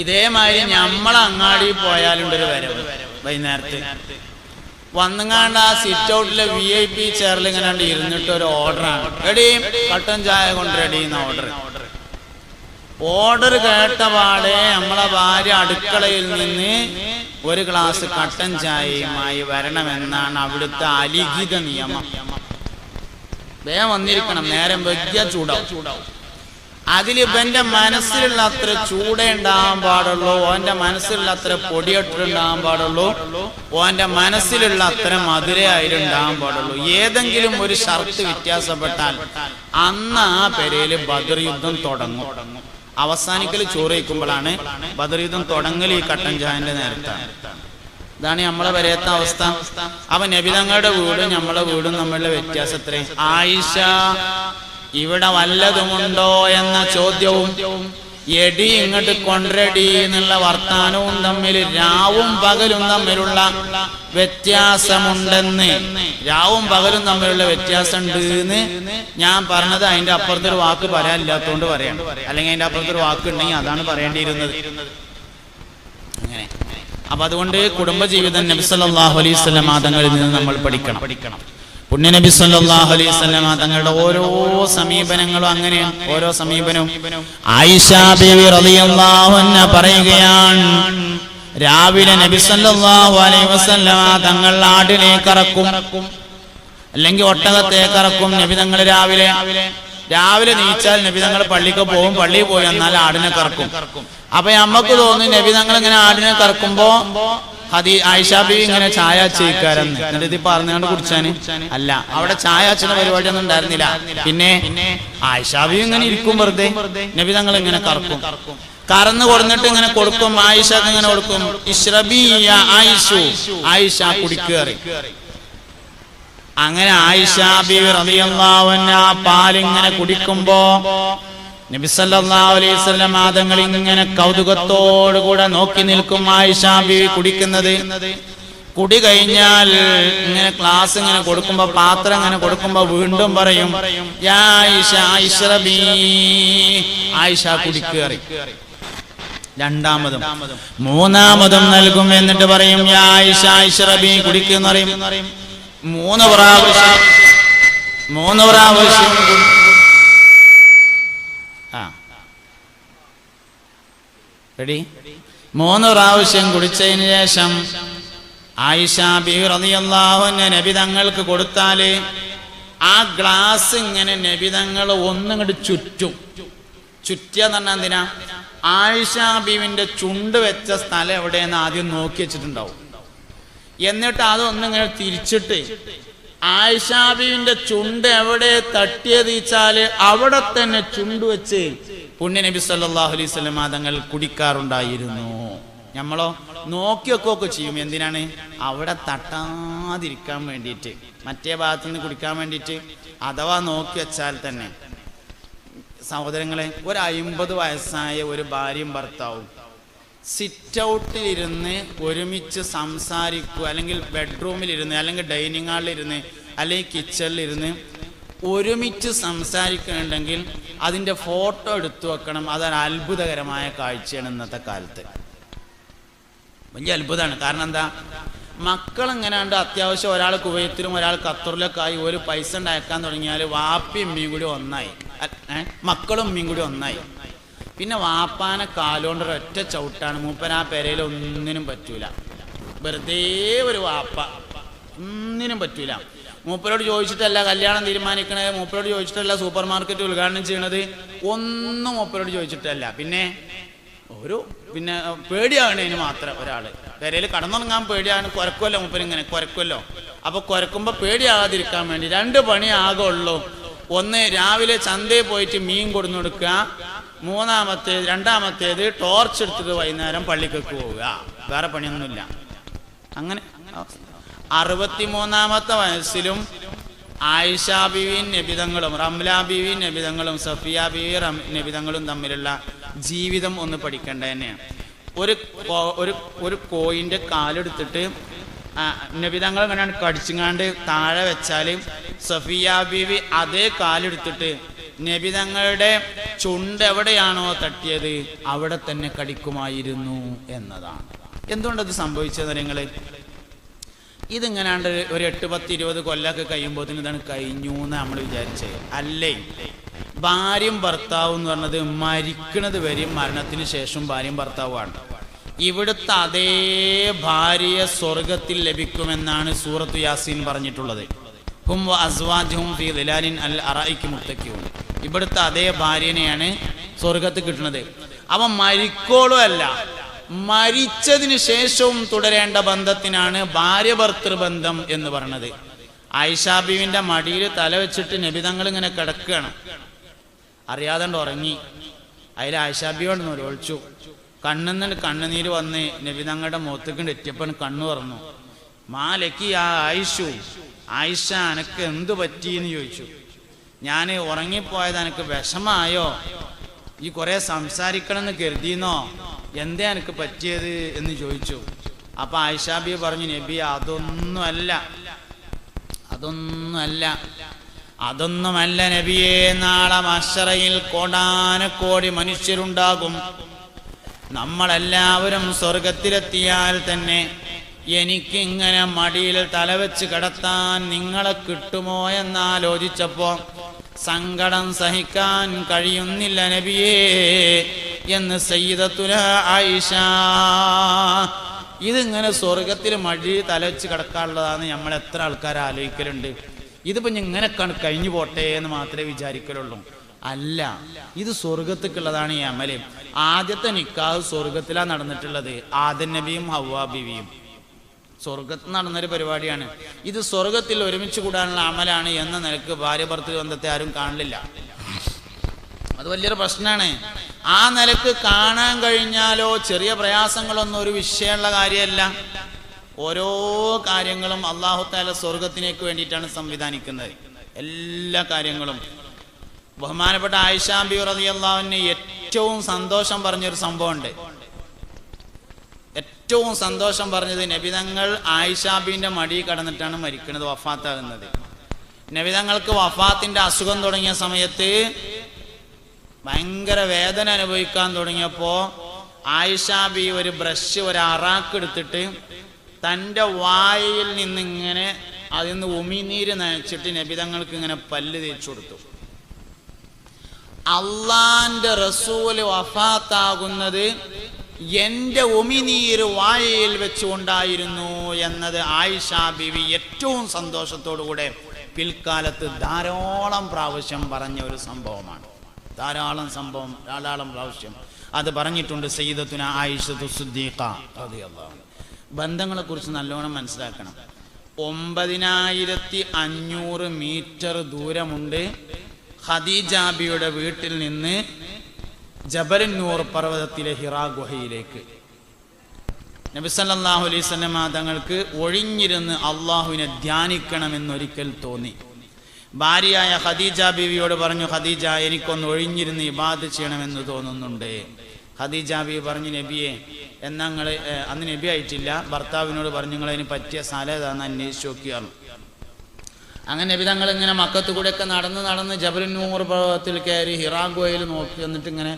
ഇതേമാതിരി നമ്മൾ അങ്ങാടി പോയാലുണ്ട് ഒരു വരവ് വൈകുന്നേരത്ത്. വന്നങ്ങാണ്ട് ആ സിറ്റ് ഔട്ടിലെ വി ഐ പി ചെയറിൽ ഇങ്ങനെ ഇരുന്നിട്ട് ഒരു ഓർഡറാണ് റെഡി കട്ടൻ ചായ കൊണ്ട് റെഡി ഓർഡർ ഓർഡർ കേട്ട പാടെ നമ്മളെ ഭാര്യ അടുക്കളയിൽ നിന്ന് ഒരു ഗ്ലാസ് കട്ടൻ ചായയുമായി വരണമെന്നാണ് അവിടുത്തെ അലിഖിത നിയമം. വേഗം വന്നിരിക്കണം നേരം വെക്കിയ ചൂടാവും. അതിൽ ഇവന്റെ മനസ്സിലുള്ള അത്ര ചൂടേ ഉണ്ടാവാൻ പാടുള്ളൂ. ഓന്റെ മനസ്സിലുള്ള അത്ര പൊടിയൊട്ടുണ്ടാവാൻ പാടുള്ളൂ. ഓന്റെ മനസ്സിലുള്ള അത്ര മധുരയായിട്ടുണ്ടാവാൻ പാടുള്ളൂ. ഏതെങ്കിലും ഒരു ഷർത്ത് വ്യത്യാസപ്പെട്ടാൽ അന്ന് ആ പെരയിൽ ബദർ യുദ്ധം തുടങ്ങും. അവസാനിക്കൽ ചോറയിക്കുമ്പോഴാണ് ബദർ യുദ്ധം തുടങ്ങൽ ഈ കട്ടൻ ചായന്റെ നേരത്താണ്. ഇതാണ് നമ്മളെ വരയത്ത അവസ്ഥ. അപ്പൊ നബിതങ്ങളുടെ വീടും നമ്മളെ വീടും തമ്മിലുള്ള വ്യത്യാസം എത്രയും? ആയിഷ. ഇവിടെ വല്ലതുമുണ്ടോ എന്ന ചോദ്യവും എടി ഇങ്ങോട്ട് കൊണ്ടരടി എന്നുള്ള വർത്താനവും തമ്മിൽ രാവും പകലും തമ്മിലുള്ള വ്യത്യാസമുണ്ടെന്ന്. രാവും പകലും തമ്മിലുള്ള വ്യത്യാസം ഉണ്ട് എന്ന് ഞാൻ പറഞ്ഞത് അതിന്റെ അപ്പുറത്തൊരു വാക്ക് പറയാനില്ലാത്തതുകൊണ്ട് പറയാം. അല്ലെങ്കിൽ അതിന്റെ അപ്പുറത്തൊരു വാക്ക് ഉണ്ടെങ്കിൽ അതാണ് പറയേണ്ടിയിരുന്നത്. അങ്ങനെ. അപ്പൊ അതുകൊണ്ട് കുടുംബജീവിതം നബി സല്ലല്ലാഹു അലൈഹി സ്വലം തങ്ങളിൽ നിന്ന് നമ്മൾ പഠിക്കണം പഠിക്കണം. പുണ്യ നബി സല്ലല്ലാഹു അലൈഹി വസല്ലം തങ്ങളുടെ ഓരോ സമീപനങ്ങളും അങ്ങനെയാണ് ഓരോ സമീപനവും ആയിഷ ബീവി റളിയല്ലാഹു അൻഹ പറയുകയാണ് രാവിലെ നബി സല്ലല്ലാഹു അലൈഹി വസല്ലം തങ്ങൾ ആടിലേക്ക് ഇറക്കും അല്ലെങ്കിൽ ഒട്ടകത്തേക്ക് ഇറക്കും നബി തങ്ങൾ രാവിലെ രാവിലെ നീച്ചാൽ നബി തങ്ങൾ പള്ളിക്ക് പോകും പള്ളിയിൽ പോയി എന്നാൽ ആടിനെ കറക്കും. അപ്പൊ നമ്മക്ക് തോന്നി നബി തങ്ങൾ ഇങ്ങനെ ആടിനെ കറക്കുമ്പോ ഹദീ ആയിഷാബി ഇങ്ങനെ ചായ ചെയ്യിക്കാരെന്ന് എന്നിട്ട് ഇത് പറഞ്ഞുകൊണ്ട് കുടിച്ചാന്? അല്ല അവിടെ ചായ അച്ഛന പരിപാടി ഒന്നും ഉണ്ടായിരുന്നില്ല. പിന്നെ ആയിഷാബി ഇങ്ങനെ ഇരിക്കും വെറുതെ. നബി തങ്ങൾ ഇങ്ങനെ കറക്കും. കറന്ന് കൊടുന്നിട്ട് ഇങ്ങനെ കൊടുക്കും. ആയിഷക്ക് ഇങ്ങനെ കൊടുക്കും. ആയിഷു. ആയിഷ കുടിക്കേറി അങ്ങനെ ആയിഷാബി ആ പാലിങ്ങനെ കുടിക്കുമ്പോ ആദങ്ങൾ ഇങ്ങനെ കൗതുകത്തോടുകൂടെ നോക്കി നിൽക്കും ആയിഷ കുടിക്കുന്നത്. കുടി കഴിഞ്ഞാൽ ഇങ്ങനെ ക്ലാസ് ഇങ്ങനെ കൊടുക്കുമ്പോ പാത്രം ഇങ്ങനെ കൊടുക്കുമ്പോ വീണ്ടും പറയും ആയിഷ കുടിക്കേറി രണ്ടാമതും മൂന്നാമതും നൽകും എന്നിട്ട് പറയും ആയിഷ കുടിക്കുന്ന മൂന്ന് പ്രാവശ്യം മൂന്ന് പ്രാവശ്യം കുടി- ആ റെഡി? മൂന്ന് പ്രാവശ്യം കുടിച്ചതിന് ശേഷം ആയിഷ ബീവി റളിയല്ലാഹു നബി തങ്ങൾക്ക് കൊടുത്താൽ ആ ഗ്ലാസ് ഇങ്ങനെ നബി തങ്ങൾ ഒന്നിങ്ങോട്ട് ചുറ്റും. ചുറ്റിയെന്ന് പറഞ്ഞാൽ എന്തിനാ? ആയിഷ ബീവിന്റെ ചുണ്ട് വെച്ച സ്ഥലം എവിടെയെന്ന് ആദ്യം നോക്കി വെച്ചിട്ടുണ്ടാവും. എന്നിട്ട് അതൊന്നിങ്ങനെ തിരിച്ചിട്ട് ആയിഷാബിന്റെ ചുണ്ട് എവിടെ തട്ടിയതിച്ചാൽ അവിടെ തന്നെ ചുണ്ട് വെച്ച് പുണ്യ നബി സല്ലല്ലാഹു അലൈഹി വസല്ലം തങ്ങൾ കുടിക്കാറുണ്ടായിരുന്നു. നമ്മളോ നോക്കിയൊക്കെ ഒക്കെ ചെയ്യും. എന്തിനാണ്? അവിടെ തട്ടാതിരിക്കാൻ വേണ്ടിയിട്ട്. മറ്റേ ഭാഗത്തു നിന്ന് കുടിക്കാൻ വേണ്ടിയിട്ട്. അഥവാ നോക്കി വെച്ചാൽ തന്നെ. സഹോദരങ്ങളെ ഒരു അയിമ്പത് വയസ്സായ ഒരു ഭാര്യയും ഭർത്താവും സിറ്റ് ഔട്ടിലിരുന്ന് ഒരുമിച്ച് സംസാരിക്കുക അല്ലെങ്കിൽ ബെഡ്റൂമിലിരുന്ന് അല്ലെങ്കിൽ ഡൈനിങ് ഹാളിലിരുന്ന് അല്ലെങ്കിൽ കിച്ചണിലിരുന്ന് ഒരുമിച്ച് സംസാരിക്കുന്നുണ്ടെങ്കിൽ അതിന്റെ ഫോട്ടോ എടുത്തു വെക്കണം. അതൊരു അത്ഭുതകരമായ കാഴ്ചയാണ് ഇന്നത്തെ കാലത്ത്. വലിയ അത്ഭുതമാണ്. കാരണം എന്താ? മക്കൾ എങ്ങനെയാണ്ട് അത്യാവശ്യം ഒരാൾ കുവൈത്തിലും ഒരാൾ ഖത്തറിലൊക്കെ ആയി ഒരു പൈസ ഉണ്ടാക്കാൻ തുടങ്ങിയാൽ വാപ്പി ഉമ്മയും കൂടി ഒന്നായി. മക്കളും ഉമ്മയും കൂടി ഒന്നായി. പിന്നെ വാപ്പാനെ കാലുകൊണ്ട് ഒരൊറ്റ ചവിട്ടാണ്. മൂപ്പൻ ആ പെരയിൽ ഒന്നിനും പറ്റൂല. വെറുതെ ഒരു വാപ്പ. ഒന്നിനും പറ്റൂല. മൂപ്പരോട് ചോദിച്ചിട്ടല്ല കല്യാണം തീരുമാനിക്കണത്. മൂപ്പരോട് ചോദിച്ചിട്ടല്ല സൂപ്പർ മാർക്കറ്റ് ഉദ്ഘാടനം ചെയ്യണത്. ഒന്നും മൂപ്പരോട് ചോദിച്ചിട്ടല്ല. പിന്നെ ഒരു പിന്നെ അഹ്, പേടിയാകണേന് മാത്രം ഒരാൾ. പെരയിൽ കടന്നുറങ്ങാൻ പേടിയാണ്. കുരക്കുമല്ലോ മൂപ്പൻ ഇങ്ങനെ കുരക്കുമല്ലോ അപ്പൊ കുരക്കുമ്പോ പേടിയാകാതിരിക്കാൻ വേണ്ടി രണ്ട് പണി ആകെ ഉള്ളൂ. ഒന്ന് രാവിലെ ചന്തയിൽ പോയിട്ട് മീൻ കൊടുന്നു കൊടുക്കുക. മൂന്നാമത്തേത് രണ്ടാമത്തേത് ടോർച്ച് എടുത്തിട്ട് വൈകുന്നേരം പള്ളിക്കൊക്കെ പോവുക. വേറെ പണിയൊന്നുമില്ല. അങ്ങനെ അറുപത്തിമൂന്നാമത്തെ വയസ്സിലും ആയിഷ ബിവിൻ നബിതങ്ങളും റംല ബിവിൻ നബിതങ്ങളും സഫിയ ബിവി നബിതങ്ങളും തമ്മിലുള്ള ജീവിതം ഒന്ന് പഠിക്കേണ്ട തന്നെയാണ്. ഒരു ഒരു ഒരു കോയിന്റെ കാലെടുത്തിട്ട് നബിതങ്ങൾ ഇങ്ങനെയാണ് കടിച്ചുങ്ങാണ്ട് താഴെ വെച്ചാൽ സഫിയ ബിവി അതേ കാലെടുത്തിട്ട് നബിതങ്ങളുടെ ചുണ്ട് എവിടെയാണോ തട്ടിയത് അവിടെ തന്നെ കടിക്കുമായിരുന്നു എന്നതാണ്. എന്തുകൊണ്ടത് സംഭവിച്ചത് നിങ്ങൾ ഇതിങ്ങനാണ്ട് ഒരു എട്ട് പത്ത് ഇരുപത് കൊല്ലമൊക്കെ കഴിയുമ്പോൾ ഇതാണ് കഴിഞ്ഞു എന്ന് നമ്മൾ വിചാരിച്ചത് അല്ലേ? ഭാര്യയും ഭർത്താവും എന്ന് പറഞ്ഞത് മരിക്കണത് വരെയും മരണത്തിന് ശേഷം ഭാര്യയും ഭർത്താവുമാണ്. ഇവിടുത്തെ അതേ ഭാര്യയെ സ്വർഗത്തിൽ ലഭിക്കുമെന്നാണ് സൂറത്ത് യാസീൻ പറഞ്ഞിട്ടുള്ളത്. ഹും അസ്വാജും ഫി ദിലാലിൻ അൽ അറായിക്ക് മുത്തക്കിയും ഇവിടുത്തെ അതേ ഭാര്യനെയാണ് സ്വർഗത്ത് കിട്ടുന്നത്. അവൻ മരിക്കോളും അല്ല മരിച്ചതിന് ശേഷവും തുടരേണ്ട ബന്ധത്തിനാണ് ഭാര്യ ഭർത്തൃബന്ധം എന്ന് പറഞ്ഞത്. ആയിഷാബിവിന്റെ മടിയിൽ തല വെച്ചിട്ട് നബിതങ്ങൾ ഇങ്ങനെ കിടക്കുകയാണ്. അറിയാതെ ഉറങ്ങി. അതിൽ ആയിഷാബിയോട് ഒളിച്ചു കണ്ണെന്ന് കണ്ണുനീര് വന്ന് നബിതങ്ങളുടെ മുഖത്തേക്ക് എത്തിയപ്പോൾ കണ്ണു പറഞ്ഞു മാലക്കി ആ ആയിഷു ആയിഷ എനക്ക് എന്തു പറ്റിയെന്ന് ചോദിച്ചു. ഞാൻ ഉറങ്ങിപ്പോയത് എനിക്ക് വിഷമായോ? ഈ കുറെ സംസാരിക്കണം എന്ന് കരുതിയെന്നോ? എന്താ എനിക്ക് പറ്റിയത് എന്ന് ചോദിച്ചു. അപ്പൊ ആയിഷാബി പറഞ്ഞു നബി അതൊന്നുമല്ല. അതൊന്നുമല്ല. അതൊന്നുമല്ല നബിയെ. നാളെ മഷറയിൽ കോടാനക്കോടി മനുഷ്യരുണ്ടാകും. നമ്മളെല്ലാവരും സ്വർഗത്തിലെത്തിയാൽ തന്നെ എനിക്കിങ്ങനെ മടിയിൽ തലവെച്ച് കിടത്താൻ നിങ്ങളെ കിട്ടുമോ എന്നാലോചിച്ചപ്പോ സങ്കടം സഹിക്കാൻ കഴിയുന്നില്ല നബിയേ എന്ന് സയ്യിദത്തുല ആയിഷ. ഇതിങ്ങനെ സ്വർഗത്തിൽ മടി തലവെച്ച് കിടക്കാനുള്ളതാണ് നമ്മൾ എത്ര ആൾക്കാർ ആലോചിക്കലുണ്ട്. ഇതിപ്പോ ഇങ്ങനെ കഴിഞ്ഞു പോട്ടെ എന്ന് മാത്രമേ വിചാരിക്കലുള്ളൂ. അല്ല ഇത് സ്വർഗത്തേക്കുള്ളതാണ് ഈ അമൽ. ആദ്യത്തെ നിക്കാഹ് സ്വർഗത്തിലാണ് നടന്നിട്ടുള്ളത്. ആദൻ നബിയും ഹവ്വാ ബിവിയും. സ്വർഗത്തിൽ നടന്നൊരു പരിപാടിയാണ്. ഇത് സ്വർഗത്തിൽ ഒരുമിച്ച് കൂടാനുള്ള അമലാണ് എന്ന നിലയ്ക്ക് ഭാര്യ ഭർത്തൃ ബന്ധത്തെ ആരും കാണില്ല. അത് വലിയൊരു പ്രശ്നമാണ് ആ നിലയ്ക്ക് കാണാൻ കഴിഞ്ഞാലോ ചെറിയ പ്രയാസങ്ങളൊന്നും ഒരു വിഷയമുള്ള കാര്യമല്ല. ഓരോ കാര്യങ്ങളും അള്ളാഹു താല സ്വർഗത്തിനേക്ക് വേണ്ടിയിട്ടാണ് സംവിധാനിക്കുന്നത്. എല്ലാ കാര്യങ്ങളും. ബഹുമാനപ്പെട്ട ആയിഷാബി റതി അള്ളാഹുവിന് ഏറ്റവും സന്തോഷം പറഞ്ഞൊരു സംഭവമുണ്ട്. ഏറ്റവും സന്തോഷം പറഞ്ഞത് നബിതങ്ങൾ ആയിഷാബിന്റെ മടി കടന്നിട്ടാണ് മരിക്കുന്നത് വഫാത്താകുന്നത്. നബിതങ്ങൾക്ക് വഫാത്തിന്റെ അസുഖം തുടങ്ങിയ സമയത്ത് ഭയങ്കര വേദന അനുഭവിക്കാൻ തുടങ്ങിയപ്പോ ആയിഷാബി ഒരു ബ്രഷ് ഒരു അറാക്ക് എടുത്തിട്ട് തന്റെ വായിൽ നിന്നിങ്ങനെ അതിൽ നിന്ന് ഉമിനീര് നനച്ചിട്ട് നബിതങ്ങൾക്ക് ഇങ്ങനെ പല്ല് തേച്ചു കൊടുത്തു. അള്ളാന്റെ റസൂൽ വഫാത്താകുന്നത് എന്റെ ഉമിനീര് വായയിൽ വെച്ചുകൊണ്ടായിരുന്നു എന്നത് ആയിഷ ബിവി ഏറ്റവും സന്തോഷത്തോടുകൂടെ പിൽക്കാലത്ത് ധാരാളം പ്രാവശ്യം പറഞ്ഞ ഒരു സംഭവമാണ്. ധാരാളം സംഭവം ധാരാളം പ്രാവശ്യം. അത് പറഞ്ഞിട്ടുണ്ട് സയ്യിദത്തുന ആയിഷത്തു ബന്ധങ്ങളെ കുറിച്ച് നല്ലോണം മനസ്സിലാക്കണം. ഒമ്പതിനായിരത്തി അഞ്ഞൂറ് മീറ്റർ ദൂരമുണ്ട് ഖദീജാബിയുടെ വീട്ടിൽ നിന്ന് ജബലന്നൂർ പർവതത്തിലെ ഹിറാ ഗുഹയിലേക്ക്. നബിസല്ലാഹു അലൈഹി സ്വലമ തങ്ങൾക്ക് ഒഴിഞ്ഞിരുന്ന് അള്ളാഹുവിനെ ധ്യാനിക്കണമെന്നൊരിക്കൽ തോന്നി. ഭാര്യയായ ഖദീജ ബീവിയോട് പറഞ്ഞു ഖദീജ എനിക്കൊന്ന് ഒഴിഞ്ഞിരുന്ന് ഇബാദ് ചെയ്യണമെന്ന് തോന്നുന്നുണ്ട്. ഖദീജ ബീവി പറഞ്ഞു നബിയെ എന്നങ്ങൾ നിങ്ങൾ അന്ന് നബി ആയിട്ടില്ല. ഭർത്താവിനോട് പറഞ്ഞു നിങ്ങൾ അതിന് പറ്റിയ സ്ഥലം ഏതാണെന്ന് അന്വേഷിച്ച് നോക്കിയാണ് അങ്ങനെ നബി തങ്ങൾ ഇങ്ങനെ മക്കത്ത് കൂടെയൊക്കെ നടന്ന് നടന്ന് ജബലിനൂർ പർവതത്തിൽ കയറി ഹിറാഗോയിൽ നോക്കി എന്നിട്ട് ഇങ്ങനെ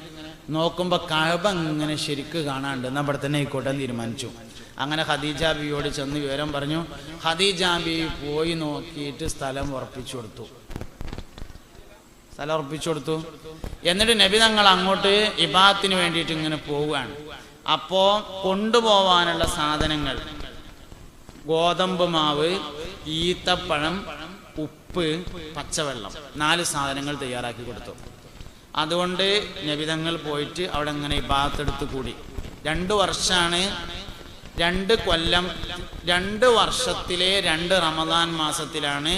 നോക്കുമ്പോൾ കഴബ ഇങ്ങനെ ശരിക്ക് കാണാണ്ട്. അവിടെ തന്നെ ആയിക്കോട്ടെ തീരുമാനിച്ചു. അങ്ങനെ ഖദീജ ബിയോട് ചെന്ന് വിവരം പറഞ്ഞു. ഖദീജ ബി പോയി നോക്കിയിട്ട് സ്ഥലം ഉറപ്പിച്ചു കൊടുത്തു. സ്ഥലം ഉറപ്പിച്ചു കൊടുത്തു. എന്നിട്ട് നബി തങ്ങൾ അങ്ങോട്ട് ഇബാത്തിന് വേണ്ടിയിട്ട് ഇങ്ങനെ പോവുകയാണ്. അപ്പോൾ കൊണ്ടുപോവാനുള്ള സാധനങ്ങൾ. ഗോതമ്പ് മാവ് ഈത്തപ്പഴം ഉപ്പ് പച്ചവെള്ളം. നാല് സാധനങ്ങൾ തയ്യാറാക്കി കൊടുത്തു. അതുകൊണ്ട് നബിതങ്ങൾ പോയിട്ട് അവിടെ അങ്ങനെ ഇബാത്തെടുത്ത് കൂടി. രണ്ട് വർഷമാണ് രണ്ട് കൊല്ലം രണ്ട് വർഷത്തിലെ രണ്ട് റമദാൻ മാസത്തിലാണ്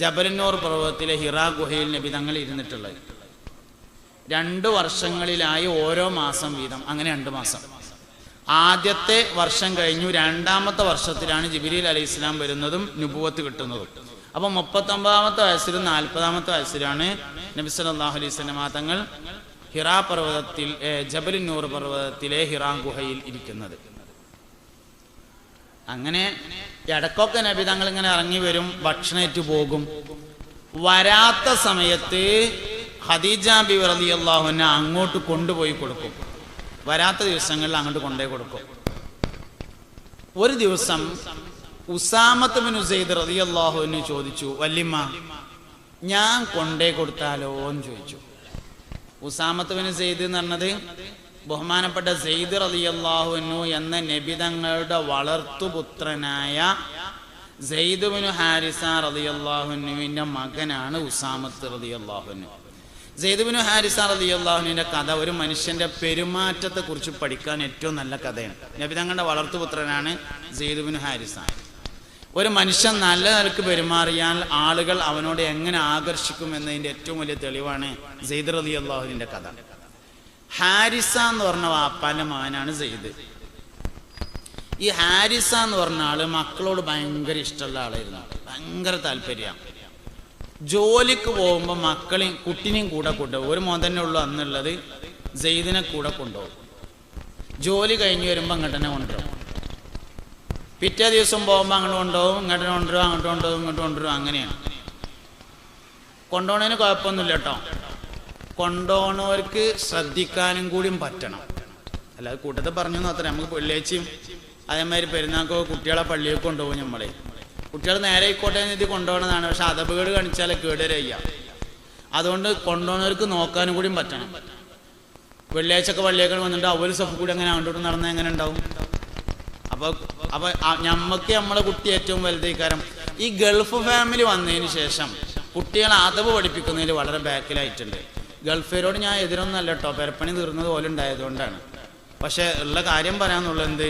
ജബലന്നൂർ പർവതത്തിലെ ഹിറ ഗുഹയിൽ നബിതങ്ങൾ ഇരുന്നിട്ടുള്ളത്. രണ്ട് വർഷങ്ങളിലായി ഓരോ മാസം വീതം അങ്ങനെ രണ്ട് മാസം. ആദ്യത്തെ വർഷം കഴിഞ്ഞു രണ്ടാമത്തെ വർഷത്തിലാണ് ജിബിരിൽ അലൈഹി ഇസ്ലാം വരുന്നതും നുപുവത്ത് കിട്ടുന്നതും. അപ്പൊ മുപ്പത്തൊമ്പതാമത്തെ വയസ്സിലും നാൽപ്പതാമത്തെ വയസ്സിലാണ് നബി സല്ലല്ലാഹു അലൈഹി വസല്ലമ തങ്ങൾ ഹിറാ പർവതത്തിൽ ജബലിന്നൂർ പർവതത്തിലെ ഹിറാ ഗുഹയിൽ ഇരിക്കുന്നത്. അങ്ങനെ ഇടക്കൊക്കെ നബി തങ്ങൾ ഇങ്ങനെ ഇറങ്ങി വരും ഭക്ഷണേറ്റ് പോകും. വരാത്ത സമയത്ത് ഖദീജ ബി റളിയല്ലാഹുവിനെ അങ്ങോട്ട് കൊണ്ടുപോയി കൊടുക്കും. വരാത്ത ദിവസങ്ങളിൽ അങ്ങോട്ട് കൊണ്ടുപോയി കൊടുക്കും. ഒരു ദിവസം ഉസാമത്ത് ചോദിച്ചു വല്യമ്മ ഞാൻ കൊണ്ടേ കൊടുത്താലോ? എന്ന് ചോദിച്ചു. ഉസാമത്ത് സെയ്ദ് എന്ന് പറഞ്ഞത് ബഹുമാനപ്പെട്ട സെയ്ദ് റതിയല്ലാഹുനു എന്ന നബിതങ്ങളുടെ വളർത്തുപുത്രനായ സെയ്ദുബിനു ഹാരിസ റളിയല്ലാഹുവിന്റെ മകനാണ് ഉസാമത്ത് റതിയല്ലാഹുനു സെയ്ദുബിനു ഹാരിസ റളിയല്ലാഹുവിന്റെ കഥ ഒരു മനുഷ്യന്റെ പെരുമാറ്റത്തെ കുറിച്ച് പഠിക്കാൻ ഏറ്റവും നല്ല കഥയാണ്. നബിതങ്ങളുടെ വളർത്തുപുത്രനാണ് സെയ്ദുബിനു ഹാരിസ. ഒരു മനുഷ്യൻ നല്ല നിലയ്ക്ക് പെരുമാറിയാൽ ആളുകൾ അവനോട് എങ്ങനെ ആകർഷിക്കും എന്നതിന്റെ ഏറ്റവും വലിയ തെളിവാണ് സെയ്ദ് റലി അള്ളാഹുവിന്റെ കഥ. ഹാരിസ എന്ന് പറഞ്ഞ വാപ്പാന്റെ മകനാണ് സെയ്ദ് ഈ ഹാരിസ എന്ന് പറഞ്ഞ ആൾ മക്കളോട് ഭയങ്കര ഇഷ്ടമുള്ള ആളായിരുന്നു. ഭയങ്കര താല്പര്യം. ജോലിക്ക് പോകുമ്പോൾ മക്കളെയും കുട്ടിനെയും കൂടെ കൊണ്ടുപോകും. ഒരു മോൻ തന്നെ ഉള്ളൂ അന്നുള്ളത് സെയ്ദിനെ കൂടെ കൊണ്ടുപോകും. ജോലി കഴിഞ്ഞ് വരുമ്പോൾ അങ്ങോട്ട് തന്നെ കൊണ്ടുപോകും പിറ്റേ ദിവസം പോകുമ്പോൾ അങ്ങോട്ട് കൊണ്ടുപോകും ഇങ്ങോട്ട് കൊണ്ടുവരും അങ്ങോട്ട് കൊണ്ടുപോകും ഇങ്ങോട്ട് കൊണ്ടുവരും അങ്ങനെയാണ്. കൊണ്ടുപോകണതിന് കുഴപ്പമൊന്നുമില്ല കേട്ടോ. കൊണ്ടുപോകണവർക്ക് ശ്രദ്ധിക്കാനും കൂടിയും പറ്റണം. അല്ലാതെ കൂട്ടത്തിൽ പറഞ്ഞു അത്ര നമുക്ക് വെള്ളിയാഴ്ചയും അതേമാതിരി പെരുന്നാക്കോ കുട്ടികളെ പള്ളിയിൽ കൊണ്ടുപോകും നമ്മളെ. കുട്ടികൾ നേരെ ആയിക്കോട്ടെ എന്ന് ഇത് കൊണ്ടുപോകണതാണ് പക്ഷെ അതപകേട് കാണിച്ചാലേ കേടുവരയ്യ. അതുകൊണ്ട് കൊണ്ടുപോകുന്നവർക്ക് നോക്കാനും കൂടിയും പറ്റണം. വെള്ളിയാഴ്ചയൊക്കെ പള്ളിയൊക്കെ വന്നിട്ട് അവർ സഫ് കൂടി അങ്ങനെ അങ്ങോട്ട് നടന്നാൽ എങ്ങനെ ഉണ്ടാവും? അപ്പൊ അപ്പൊ ഞമ്മക്ക് നമ്മളെ കുട്ടി ഏറ്റവും വലുതേക്കാരം ഈ ഗൾഫ് ഫാമിലി വന്നതിന് ശേഷം കുട്ടികളെ അതവ് പഠിപ്പിക്കുന്നതിൽ വളരെ ബാക്കിലായിട്ടുണ്ട്. ഗൾഫേരോട് ഞാൻ എതിരൊന്നല്ല കേട്ടോ പെരപ്പണി തീർന്നത് പോലെ ഉണ്ടായതുകൊണ്ടാണ്. പക്ഷെ ഉള്ള കാര്യം പറയാന്നുള്ളത് എന്ത്?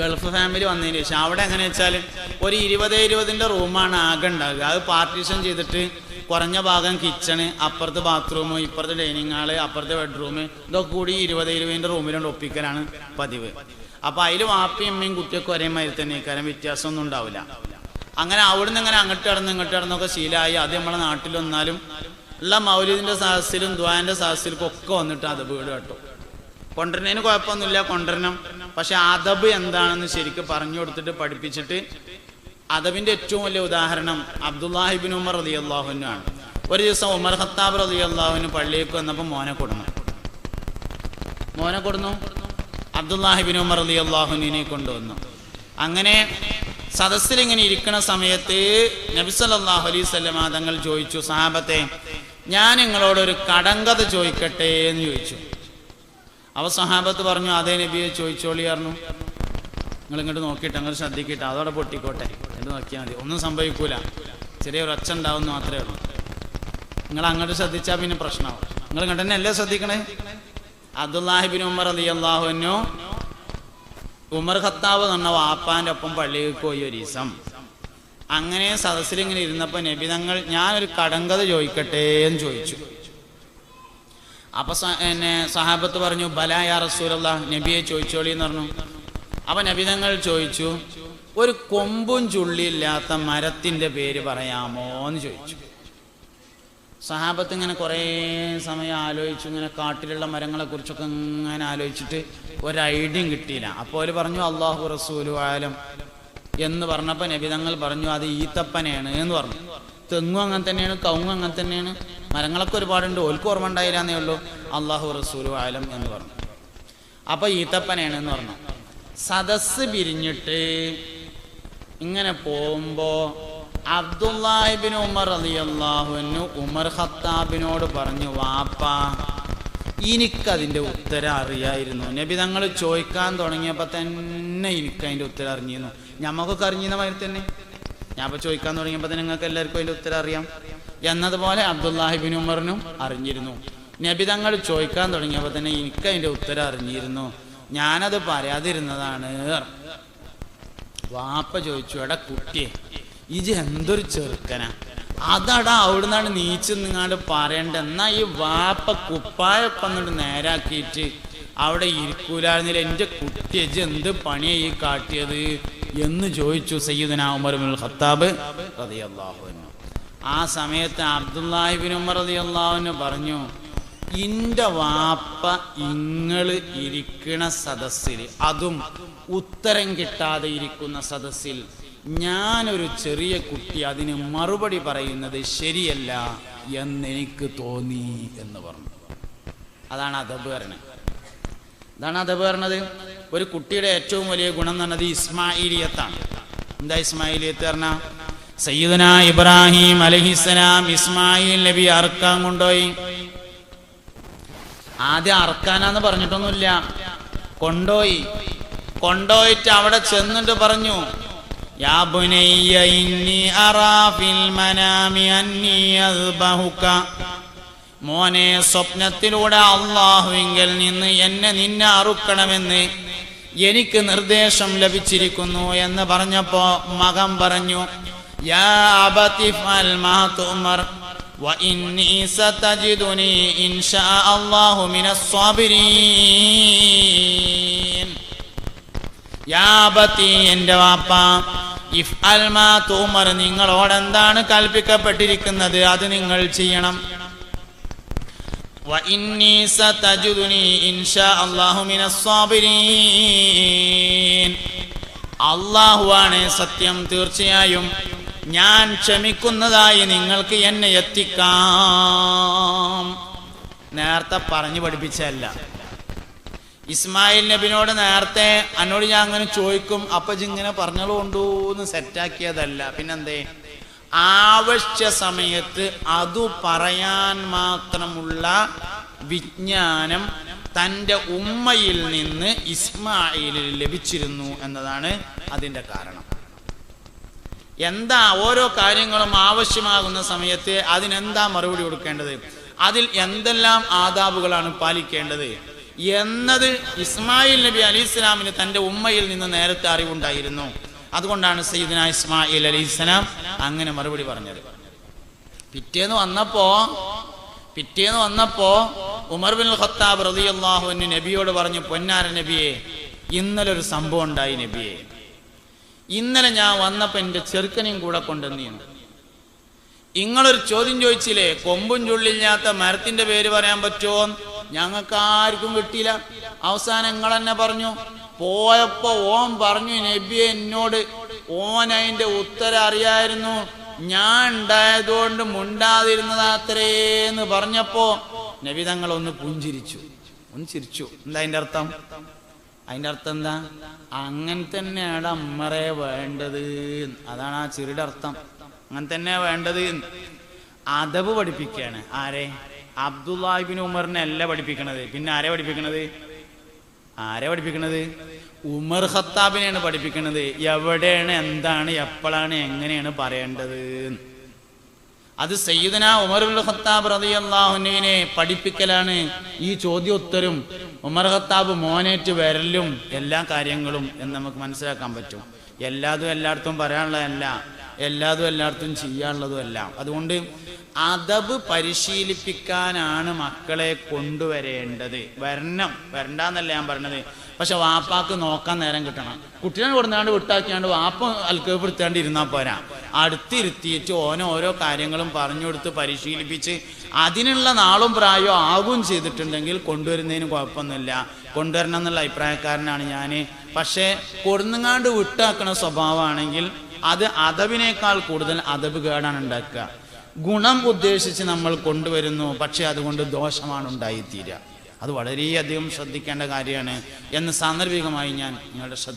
ഗൾഫ് ഫാമിലി വന്നതിന് ശേഷം അവിടെ എങ്ങനെ വെച്ചാൽ ഒരു ഇരുപത് ഇരുപതിന്റെ റൂമാണ് ആകെ ഉണ്ടാകുക അത് പാർട്ടീഷൻ ചെയ്തിട്ട് കുറഞ്ഞ ഭാഗം കിച്ചണ് അപ്പുറത്ത് ബാത്റൂം ഇപ്പുറത്ത് ഡൈനിങ് ഹാൾ അപ്പുറത്തെ ബെഡ്റൂം ഇതൊക്കെ കൂടി ഇരുപത് ഇരുപതിന്റെ റൂമിലുണ്ട് ഒപ്പിക്കലാണ് പതിവ്. അപ്പൊ അതിൽ വാപ്പയും അമ്മയും കുട്ടിയൊക്കെ ഒരേ മാതിരി തന്നെ കാരണം വ്യത്യാസമൊന്നും ഉണ്ടാവില്ല. അങ്ങനെ അവിടുന്ന് ഇങ്ങനെ അങ്ങോട്ട് കടന്ന് ഇങ്ങോട്ട് കടന്നൊക്കെ ശീലമായി അത് നമ്മളെ നാട്ടിൽ വന്നാലും എല്ലാ മൗലിദിന്റെ സാഹസത്തിലും ദ്വാന്റെ സാഹസിലും ഒക്കെ വന്നിട്ട് അത് വീട് കേട്ടോ. കൊണ്ടുവരുന്നതിന് കുഴപ്പമൊന്നുമില്ല കൊണ്ടുവരണം പക്ഷെ അതബ് എന്താണെന്ന് ശരിക്കും പറഞ്ഞു കൊടുത്തിട്ട് പഠിപ്പിച്ചിട്ട് അദബിന്റെ ഏറ്റവും വലിയ ഉദാഹരണം അബ്ദുല്ലാഹിബിൻ ഉമർ റതി അള്ളാഹുനാണ് ആണ്. ഒരു ദിവസം ഉമർ ഖത്താബ് റതി അള്ളാഹുവിന് പള്ളിയിലേക്ക് വന്നപ്പോൾ മോനെ കൊടുന്നു. മോനെ കൊടുന്നു. അബ്ദുല്ലാഹിബിൻ ഉമർ അലി അള്ളാഹുനെ കൊണ്ടുവന്നു. അങ്ങനെ സദസ്സിൽ ഇങ്ങനെ ഇരിക്കുന്ന സമയത്ത് നബിസല്ലാഹു അലൈഹി തങ്ങൾ ചോദിച്ചു സഹാബത്തെ ഞാൻ നിങ്ങളോടൊരു കടങ്കഥ ചോദിക്കട്ടെ എന്ന് ചോദിച്ചു. അവ സഹാബത്ത് പറഞ്ഞു അതേ നബിയെ ചോദിച്ചോളി പറഞ്ഞു. നിങ്ങൾ ഇങ്ങോട്ട് നോക്കിയിട്ട് അങ്ങനെ ശ്രദ്ധിക്കട്ടെ അതോടെ പൊട്ടിക്കോട്ടെ. എന്ന് നോക്കിയാൽ മതി. ഒന്നും സംഭവിക്കൂല. ചെറിയൊരു ഒച്ച ഉണ്ടാവുമെന്ന് മാത്രമേ ഉള്ളൂ. നിങ്ങൾ അങ്ങോട്ട് ശ്രദ്ധിച്ചാൽ പിന്നെ പ്രശ്നമാവും. നിങ്ങൾ ഇങ്ങോട്ട് തന്നെ അല്ലേ ശ്രദ്ധിക്കണേ? അബ്ദുല്ലാഹിബിൻ ഉമർ അലി അള്ളാഹുനു ഉമർ ഖത്താബ് എന്ന വാപ്പാന്റെ ഒപ്പം പള്ളിയിൽ പോയി ഒരു ഈസം അങ്ങനെ സദസ്സിൽ ഇങ്ങനെ ഇരുന്നപ്പോൾ നബി തങ്ങൾ ഞാനൊരു കടങ്കഥ ചോദിക്കട്ടെ എന്ന് ചോദിച്ചു. അപ്പൊ എന്നെ സഹാബത്ത് പറഞ്ഞു ബലായ റസൂലല്ല നബിയെ ചോദിച്ചോളി എന്ന് പറഞ്ഞു. അപ്പൊ നബി തങ്ങൾ ചോദിച്ചു ഒരു കൊമ്പും ചുള്ളിയില്ലാത്ത മരത്തിന്റെ പേര് പറയാമോ എന്ന് ചോദിച്ചു. സഹാബത്ത് ഇങ്ങനെ കുറേ സമയം ആലോചിച്ചു ഇങ്ങനെ കാട്ടിലുള്ള മരങ്ങളെക്കുറിച്ചൊക്കെ ഇങ്ങനെ ആലോചിച്ചിട്ട് ഒരു ഐഡിയയും കിട്ടിയില്ല. അപ്പോൾ അവർ പറഞ്ഞു അള്ളാഹു റസൂലു ആലം. എന്ന് പറഞ്ഞപ്പോൾ നബിതങ്ങൾ പറഞ്ഞു അത് ഈത്തപ്പനെയാണ് എന്ന് പറഞ്ഞു. തെങ്ങും അങ്ങനെ തന്നെയാണ് കവുങ്ങും അങ്ങനെ തന്നെയാണ്. മരങ്ങളൊക്കെ ഒരുപാടുണ്ട് ഓൽക്ക് ഓർമ്മ ഉണ്ടായില്ലാന്നേ ഉള്ളൂ. അള്ളാഹു റസൂലു ആലം എന്ന് പറഞ്ഞു. അപ്പോൾ ഈത്തപ്പനെയാണ് എന്ന് പറഞ്ഞു. സദസ് പിരിഞ്ഞിട്ട് ഇങ്ങനെ പോകുമ്പോ അബ്ദുല്ലാഹിബിൻ ഉമർ അലി അള്ളാഹുനു ഉമർ ഖത്താബിനോട് പറഞ്ഞു വാപ്പ എനിക്കതിന്റെ ഉത്തരം അറിയായിരുന്നു. നബി തങ്ങൾ ചോദിക്കാൻ തുടങ്ങിയപ്പോൾ തന്നെ എനിക്ക് അതിന്റെ ഉത്തരം അറിഞ്ഞിരുന്നു. ഞമ്മക്കൊക്കെ അറിഞ്ഞിരുന്ന മാതിരി തന്നെ. ഞാൻ ഇപ്പോൾ ചോദിക്കാൻ തുടങ്ങിയപ്പോൾ തന്നെ നിങ്ങൾക്ക് എല്ലാവർക്കും അതിന്റെ ഉത്തരം അറിയാം. എന്നതുപോലെ അബ്ദുല്ലാഹിബിൻ ഉമറിനും അറിഞ്ഞിരുന്നു. നബി തങ്ങൾ ചോദിക്കാൻ തുടങ്ങിയപ്പോൾ തന്നെ എനിക്ക് അതിന്റെ ഉത്തരം അറിഞ്ഞിരുന്നു. ഞാനത് പറയാതിരുന്നതാണ്. വാപ്പ ചോദിച്ചു എടാ കുട്ടിയെ ഇജ് എന്തൊരു ചെറുക്കനാ. അതടാ അവിടുന്നാണ് നിങ്ങളുടെ പറയണ്ട. എന്നാ ഈ വാപ്പ കുപ്പായൊക്കെ ഒന്നിട്ട് നേരാക്കിയിട്ട് അവിടെ ഇരിക്കൂലായിരുന്നില്ല? എന്റെ കുട്ടി അജ് എന്ത് പണിയാ ഈ കാട്ടിയത്? എന്ന് ചോദിച്ചു സയ്യിദന ഉമർമുൽ ഖത്താബ് ആ സമയത്ത് അബ്ദുല്ലാഹിബിൻ ഉമർ റളിയല്ലാഹു പറഞ്ഞു ഇന്റെ വാപ്പ ഇങ്ങൾ ഇരിക്കണ സദസ്സിൽ അതും ഉത്തരം കിട്ടാതെ ഇരിക്കുന്ന സദസ്സിൽ ഞാനൊരു ചെറിയ കുട്ടി അതിന് മറുപടി പറയുന്നത് ശരിയല്ല എന്നെനിക്ക് തോന്നി എന്ന് പറഞ്ഞു. അതാണ് അധപകരണം ഇതാണ് അതാണ് അദബ് പറഞ്ഞത്. ഒരു കുട്ടിയുടെ ഏറ്റവും വലിയ ഗുണം എന്ന് പറഞ്ഞത് ഇസ്മായിലിയത്താണ് എന്താ ഇസ്മായിലിയത്ത് പറഞ്ഞ? സയ്യിദന ഇബ്രാഹിം അലഹിസ്സലാം ഇസ്മായിൽ നബി അറക്കാൻ കൊണ്ടുപോയി. ആദ്യം അറക്കാനാന്ന് പറഞ്ഞിട്ടൊന്നുമില്ല. കൊണ്ടോയി കൊണ്ടോയിട്ട് അവിടെ ചെന്നിട്ട് പറഞ്ഞു യാ ബുനയ്യ ഇന്നി അറാ ഫിൽ മനാമി അന്നി അദ്ബഹുക മോനെ സ്വപ്നത്തിലൂടെ അള്ളാഹുവിങ്കിൽ നിന്ന് എന്നെ നിന്നെ അറുക്കണമെന്ന് എനിക്ക് നിർദ്ദേശം ലഭിച്ചിരിക്കുന്നു എന്ന് പറഞ്ഞപ്പോ മകൻ പറഞ്ഞു യാ അബതി ഫഅൽ മാ തുമർ وإني ستجدني إن شاء الله من الصابرين യാ ബത്തി എൻ്റെ വാപ്പ ഇഫ് അൽമാ തൂമർ നിങ്ങളോട് എന്താണ് കൽപ്പിക്കപ്പെട്ടിരിക്കുന്നത്? അത് നിങ്ങൾ ചെയ്യണം. അള്ളാഹുവാണ് സത്യം തീർച്ചയായും ഞാൻ ക്ഷമിക്കുന്നതായി നിങ്ങൾക്ക് എന്നെ എത്തിക്കാം. നേരത്തെ പറഞ്ഞു പഠിപ്പിച്ചല്ല ഇസ്മായിൽ നബിനോട് നേരത്തെ എന്നോട് ഞാൻ അങ്ങനെ ചോദിക്കും അപ്പൊ ഇങ്ങനെ പറഞ്ഞതുകൊണ്ടൂന്ന് സെറ്റാക്കിയതല്ല. പിന്നെന്തേ? ആവശ്യ സമയത്ത് അതു പറയാൻ മാത്രമുള്ള വിജ്ഞാനം തന്റെ ഉമ്മയിൽ നിന്ന് ഇസ്മായിലിൽ ലഭിച്ചിരുന്നു എന്നതാണ് അതിന്റെ കാരണം. എന്താ ഓരോ കാര്യങ്ങളും ആവശ്യമാകുന്ന സമയത്ത് അതിനെന്താ മറുപടി കൊടുക്കേണ്ടത്? അതിൽ എന്തെല്ലാം ആദാബുകളാണ് പാലിക്കേണ്ടത്? എന്നത് ഇസ്മായിൽ നബി അലി ഇസ്ലാമിന് തന്റെ ഉമ്മയിൽ നിന്ന് നേരത്തെ അറിവുണ്ടായിരുന്നു. അതുകൊണ്ടാണ് സയ്യിദിന ഇസ്മായിൽ അലി ഇസ്ലാം അങ്ങനെ മറുപടി പറഞ്ഞത്. പിറ്റേന്ന് വന്നപ്പോ പിറ്റേന്ന് വന്നപ്പോ ഉമർ ബിൻ ഖത്താബ് റതി അൻഹു നബിയോട് പറഞ്ഞു പൊന്നാര നബിയെ ഇന്നലെ ഒരു സംഭവം ഉണ്ടായി നബിയെ. ഇന്നലെ ഞാൻ വന്നപ്പോ എന്റെ ചെറുക്കനെയും കൂടെ കൊണ്ടുവന്നിരുന്നു. ഇങ്ങളൊരു ചോദ്യം ചോദിച്ചില്ലേ കൊമ്പും ചുള്ളില്ലാത്ത മരത്തിന്റെ പേര് പറയാൻ പറ്റുമോ? ഞങ്ങൾക്ക് ആർക്കും കിട്ടിയില്ല. അവസാനം നിങ്ങൾ തന്നെ പറഞ്ഞു പോയപ്പോ ഓം പറഞ്ഞു നബി എന്നോട് ഓൻ അതിന്റെ ഉത്തരം അറിയായിരുന്നു. ഞാൻ ഉണ്ടായതുകൊണ്ട് മുണ്ടാതിരുന്നതാത്രേന്ന് പറഞ്ഞപ്പോ നബി തങ്ങൾ ഒന്ന് പുഞ്ചിരിച്ചു. ഒന്ന് ചിരിച്ചു എന്താ അതിന്റെ അർത്ഥം? അതിന്റെ അർത്ഥം എന്താ? അങ്ങനെ തന്നെയാണ് അമ്മറെ വേണ്ടത്. അതാണ് ആ ചിരിയുടെ അർത്ഥം. അങ്ങനെ തന്നെ വേണ്ടത് അതവ് പഠിപ്പിക്കുകയാണ്. ആരെ? അബ്ദുല്ലാഹിബിൻ ഉമറിനെ അല്ല പഠിപ്പിക്കണത്. പിന്നെ ആരെ പഠിപ്പിക്കണത്? ആരെ പഠിപ്പിക്കണത്? ഉമർ ഖത്താബിനെയാണ് പഠിപ്പിക്കണത്. എവിടെയാണ് എന്താണ് എപ്പോഴാണ് എങ്ങനെയാണ് പറയേണ്ടത്? അത് സയ്യിദന ഉമർ ഖത്താബ് റളിയല്ലാഹുവിനെ പഠിപ്പിക്കലാണ് ഈ ചോദ്യോത്തരും ഉമർ ഖത്താബ് മോനേറ്റ് വരലും എല്ലാ കാര്യങ്ങളും എന്ന് നമുക്ക് മനസ്സിലാക്കാൻ പറ്റും. എല്ലാതും എല്ലായിടത്തും പറയാനുള്ളതല്ല. എല്ലാതും എല്ലായിടത്തും ചെയ്യാനുള്ളതും എല്ലാം. അതുകൊണ്ട് അതബ് പരിശീലിപ്പിക്കാനാണ് മക്കളെ കൊണ്ടുവരേണ്ടത്. വരണം. വരണ്ടെന്നല്ല ഞാൻ പറഞ്ഞത്. പക്ഷെ വാപ്പാക്ക് നോക്കാൻ നേരം കിട്ടണം. കുട്ടികളെ കൊടുത്താണ്ട് വിട്ടാക്കിയാണ്ട് വാപ്പ അൽക്കപ്പെടുത്താണ്ട് ഇരുന്നാൽ പോരാ. അടുത്തിരുത്തിയിട്ട് ഓനോ ഓരോ കാര്യങ്ങളും പറഞ്ഞു കൊടുത്ത് പരിശീലിപ്പിച്ച് അതിനുള്ള നാളും പ്രായവും ആകും ചെയ്തിട്ടുണ്ടെങ്കിൽ കൊണ്ടുവരുന്നതിന് കുഴപ്പമൊന്നുമില്ല. കൊണ്ടുവരണം എന്നുള്ള അഭിപ്രായക്കാരനാണ് ഞാൻ പക്ഷേ കൊടുന്നുങ്ങാണ്ട് വിട്ടാക്കണ സ്വഭാവമാണെങ്കിൽ അത് അതവിനേക്കാൾ കൂടുതൽ അതവ് കേടാണ് ഉണ്ടാക്കുക. ഗുണം ഉദ്ദേശിച്ച് നമ്മൾ കൊണ്ടുവരുന്നു പക്ഷേ അതുകൊണ്ട് ദോഷമാണ് ഉണ്ടായിത്തീരുക. അത് വളരെയധികം ശ്രദ്ധിക്കേണ്ട കാര്യമാണ് എന്ന് സാന്ദർഭികമായി ഞാൻ നിങ്ങളുടെ ശ്രദ്ധ